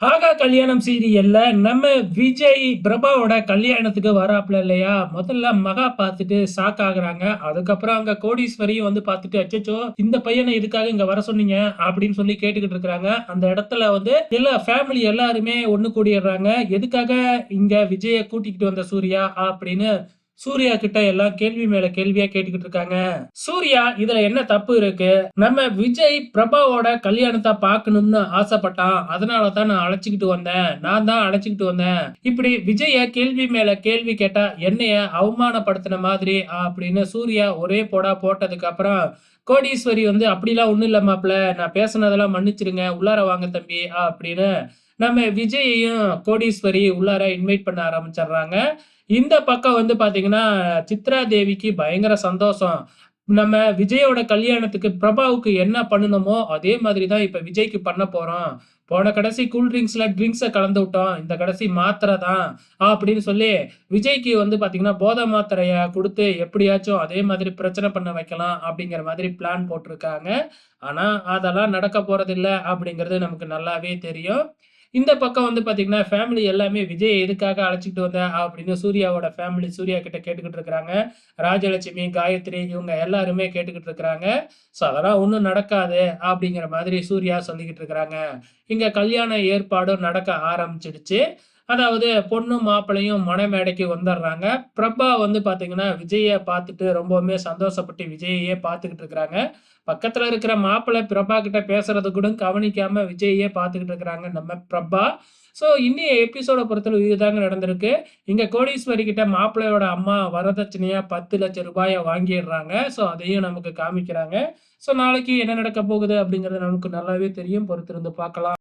ஆகா கல்யாணம் சீரியல்ல நம்ம விஜய் பிரபாவோட கல்யாணத்துக்கு வராப்ல இல்லையா? முதல்ல மகா பார்த்துட்டு ஷாக் ஆகுறாங்க. அதுக்கப்புறம் அங்க கோடீஸ்வரியும் வந்து பார்த்துட்டு அச்சச்சோ இந்த பையனை இதுக்காக இங்க வர சொன்னீங்க? அப்படின்னு சொல்லி கேட்டுக்கிட்டு இருக்காங்க அந்த இடத்துல வந்து எல்லா ஃபேமிலி எல்லாருமே ஒண்ணு கூடிடுறாங்க. எதுக்காக இங்க விஜய கூட்டிக்கிட்டு வந்த சூர்யா? அப்படின்னு சூர்யா கிட்ட எல்லாம் கேள்வி மேல கேள்வியா கேட்டுக்கிட்டு இருக்காங்க. சூர்யா இதுல என்ன தப்பு இருக்கு? நம்ம விஜய் பிரபாவோட கல்யாணத்தை பார்க்கணும்னு ஆசைப்பட்டான். அதனால தான் நான் அழைச்சிக்கிட்டு வந்தேன். நான் தான் அழைச்சிக்கிட்டு வந்தேன். இப்படி விஜய கேள்வி மேல கேள்வி கேட்டா என்னைய அவமானப்படுத்தின மாதிரி அப்படின்னு சூர்யா ஒரே போடா போட்டதுக்கு அப்புறம் கோடீஸ்வரி வந்து அப்படிலாம் ஒண்ணும் இல்ல மாப்பிள்ள. நான் பேசுனதெல்லாம் மன்னிச்சிருங்க. உள்ளார வாங்க தம்பி. அப்படின்னு நம்ம விஜயையும் கோடீஸ்வரி உள்ளார இன்வைட் பண்ண ஆரம்பிச்சிடுறாங்க. இந்த பக்கம் வந்து பாத்தீங்கன்னா சித்ரா தேவிக்கு பயங்கர சந்தோஷம். நம்ம விஜயோட கல்யாணத்துக்கு பிரபாவுக்கு என்ன பண்ணணுமோ அதே மாதிரி தான் இப்போ விஜய்க்கு பண்ண போகிறோம் போன கடைசி கூல் ட்ரிங்க்ஸில் ட்ரிங்க்ஸை கலந்து விட்டோம். இந்த கடைசி மாத்திரை தான் அப்படின்னு சொல்லி விஜய்க்கு வந்து பார்த்தீங்கன்னா போதை மாத்திரையை கொடுத்து எப்படியாச்சும் அதே மாதிரி பிரச்சனை பண்ண வைக்கலாம் அப்படிங்கிற மாதிரி பிளான் போட்டிருக்காங்க. ஆனால் அதெல்லாம் நடக்க போகிறதில்ல அப்படிங்கிறது நமக்கு நல்லாவே தெரியும். இந்த பக்கம் வந்து பார்த்தீங்கன்னா ஃபேமிலி எல்லாமே விஜய் எதுக்காக அழைச்சிட்டு வந்த? அப்படின்னு சூர்யாவோட ஃபேமிலி சூர்யா கிட்ட கேட்டுக்கிட்டு இருக்கிறாங்க. ராஜலட்சுமி காயத்ரி இவங்க எல்லாருமே கேட்டுக்கிட்டு இருக்கிறாங்க. ஸோ அதெல்லாம் ஒன்றும் நடக்காது அப்படிங்கிற மாதிரி சூர்யா சொல்லிக்கிட்டு இருக்கிறாங்க. இங்கே கல்யாண ஏற்பாடும் நடக்க ஆரம்பிச்சிடுச்சு. அதாவது பொண்ணும் மாப்பிள்ளையும் மணமேடைக்கு வந்துடுறாங்க பிரபா வந்து பார்த்தீங்கன்னா விஜயை பார்த்துட்டு ரொம்பவுமே சந்தோஷப்பட்டு விஜயையே பார்த்துக்கிட்டு இருக்கிறாங்க. பக்கத்தில் இருக்கிற மாப்பிள்ளை பிரபா கிட்ட பேசுறது கூட கவனிக்காம விஜயையே பார்த்துக்கிட்டு இருக்கிறாங்க நம்ம பிரபா. ஸோ இன்னைய எபிசோட பொறுத்தளவு இதுதாங்க நடந்திருக்கு. இங்கே கோடீஸ்வரி கிட்ட மாப்பிள்ளையோட அம்மா வரதட்சணையாக பத்து லட்சம் ரூபாயை வாங்கிடுறாங்க. ஸோ அதையும் நமக்கு காமிக்கிறாங்க. ஸோ நாளைக்கு என்ன நடக்க போகுது அப்படிங்கிறது நமக்கு நல்லாவே தெரியும். பொறுத்திருந்து பார்க்கலாம்.